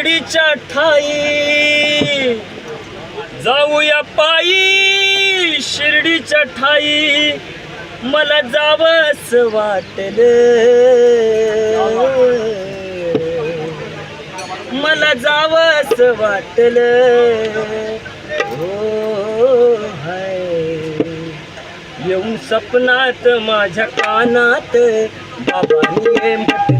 शिर्डीच्या ठाई. जाऊया पायी शिर्डीच्या ठाई. मला जावस वाटलं. मला जावस वाटल. हो हाय. येऊन सपनात माझ्या कानात बाबांनी म्हटलं.